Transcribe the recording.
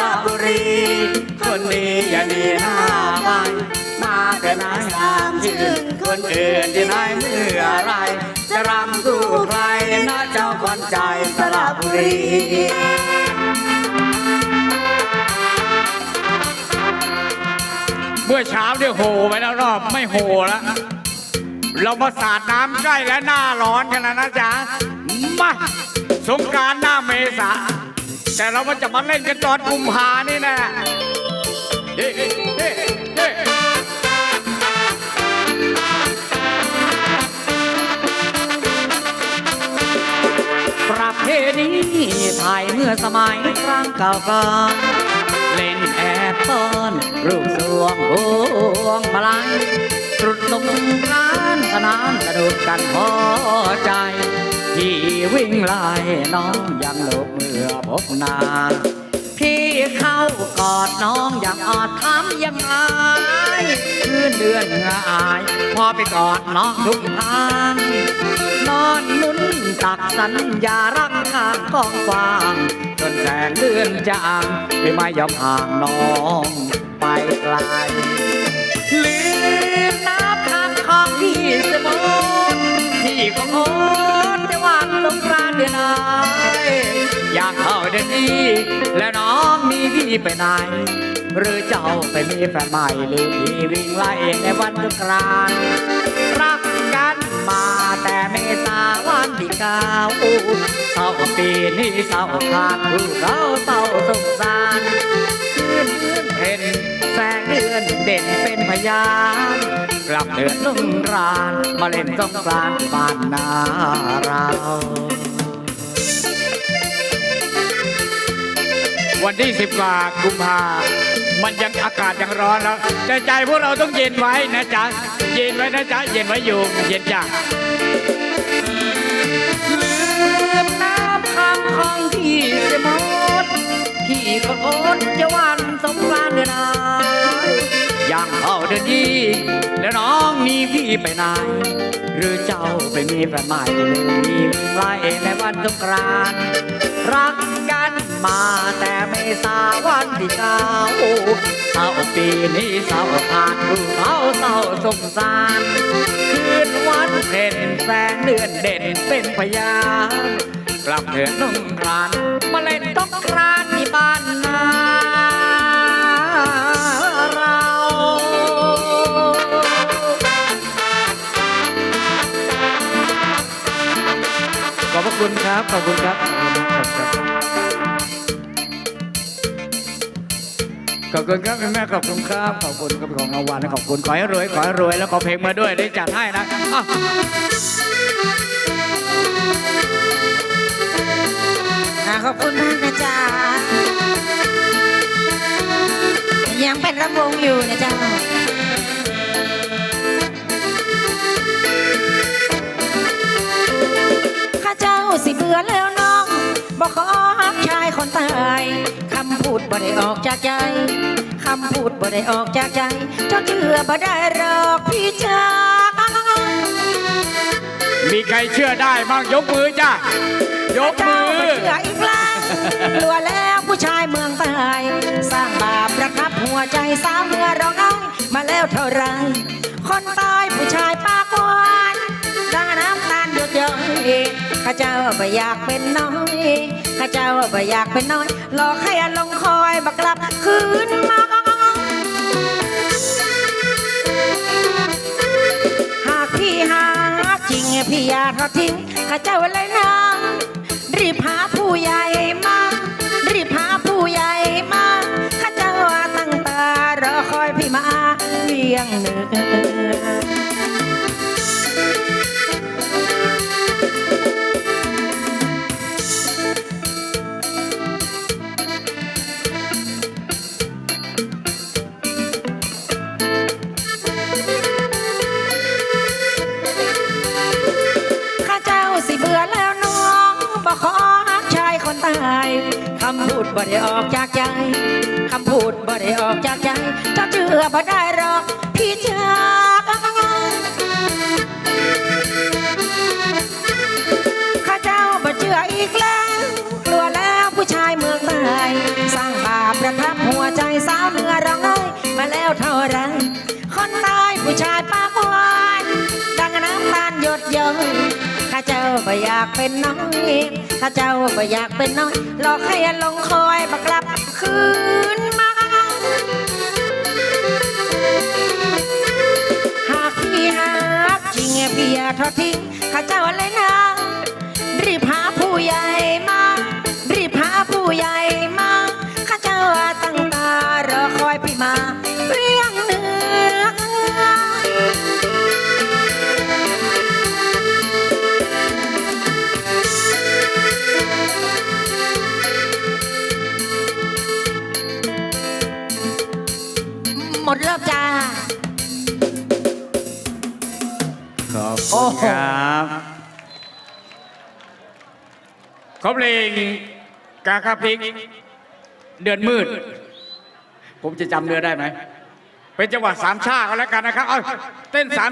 ระบุรี คนดีอย่าหนีหน้าไปมาแต่ไหนสามชื่นคนอื่นที่ไหนเมื่อไร จะรำสู้ใครนะเจ้าขวัญใจสระบุรีเมื่อเช้าเนี่ยโหไปแล้วรอบไม่โหแล้ว เรามาสาดน้ำใกล้และหน้าร้อนกันแล้วนะจ๊ะ มา สงการหน้าเมษา แต่เรามาจะมาเล่นกันตอนกุมภานี่นะเฮ้เฮ้เฮ้ประเพณีไทยเมื่อสมัยครั้งเก่าก่อนเล่นแอบต้อนรูปสวงพวงมาลัยตรุษสงกรานต์ขนานกระโดดกันพอใจ ที่วิ่งไล่น้องยังหลบเมื่อพบนาพี่เข้ากอดน้องอย่างอดทำยังไงคืนเดือนง่าย พอไปกอดน้องทุกทางนอนนุ่นตักสัญญารักขางกองฟางจนแสงเดือนจางไม่ไม่ยอมห่างน้องไปไกลลืมน้ำคำของพี่เสมอพี่กอนแต่วัน อยากเข้าเดนนี้แล้วน้องมีพี่ไปไหน หรือเจ้าไปมีแฟนใหม่หรือพี่วิ่งไล่ในวันสงกรานต์รักกันมาแต่เมษาวันที่เก้าเศร้าปีนี้เศร้าขาดผู้เราเศร้าสงสารคืนเดือนเพ็ญแสงเดือนเด่นเป็นพยานกลับเดือนลงราน มาเล่นสงกรานต์บ้านนาเรา วันที่สิบกว่ากุมภามันยังอากาศยังร้อนแล้วแต่ใจพวกเราต้องเย็นไว้นะจ๊ะ เย็นไว้นะจ๊ะ เย็นไว้อยู่ เย็นจ้ะลืมน้ำคำของพี่เสียหมดพี่ก็อดจะวันสงกรานต์เดือนไหนอย่างเข้าเดือนนี้แล้วน้องมี พี่ไปไหนหรือเจ้าไปมีแฟนใหม่หรือมีวิ่งไล่ในวันสงกรานรักกันมาแต่ไม่สาวันที่เก้าเศร้าปีนี้เศร้าผ่านรู้เขาเศร้าสงสารคืนวันเพ็ญแสงเดือนเด่นเป็นพยานกลับเถิดนุ่งรานมาเล่นต้องกรานที่บ้านนา อบคุณครับขอบคุณครับ ขอบคุณครับแม่แม่ขอบคุณครับ ขอบคุณครับของรางวัลนะขอบคุณขอให้รวยขอให้รวยแล้วขอเพลงมาด้วยได้จัดให้นะอะอ่าขอบคุณมากนะจ๊ะยังเป็นระวงอยู่นะจ๊ะ ได้ออกจากใจคำพูดบ่ได้ออกจากใจเจ้าเชื่อบ่ได้หรอกพี่จ้ามีใครเชื่อได้บ้างยกมือจ้ะยกมือเชื่ออีกแล้วกลัวแล้วผู้ชายเมืองใต้สร้างบาปประทับหัวใจสาวเมื่อร้องไห้มาแล้วเท่าไร คนตายผู้ชายปากหวานด่าน้ำตาลหยดย้อยข้าเจ้าไม่อยากเป็นน้อย ข้าเจ้าไม่อยากเป็นน้อยหลอกให้อลงคอยบักลับคืนมาหากพี่หาจริงพี่อยากทอดทิ้งข้าเจ้าเลยนะรีบหาผู้ใหญ่มารีบหาผู้ใหญ่มาข้าเจ้าตั้งตารอคอยพี่มาเลี้ยงเนื้อูดบ่ได้ออกจากใจคำพูดบ่ได้ออกจากใจถ้าเชื่อบ่ได้หรอกพี่เชื่ข้าเจ้าบ่เชื่ออีกแล้วกลัวแล้วผู้ชายเมืองใต้สร้างบาปประทับหัวใจสาวเหนือร้องไห้มาแล้วเท่าไรคนตายผู้ชายปากหวานดังน้ำตาลหยดเยงข้าเจ้าบ่อยากเป็นน้อง ข้าเจ้าก็อยากเป็นน้อยหลอกให้ลงคอยมากลับคืนมาหากพี่หักจริงพี่อย่าทอดทิ้งข้าเจ้าเลย ขอเพลงกาคาพริก เดือนมืด ผมจะจำเนื้อได้ไหมเป็นจังหวะสามชาก็แล้วกันนะครับ เอาเต้นสาม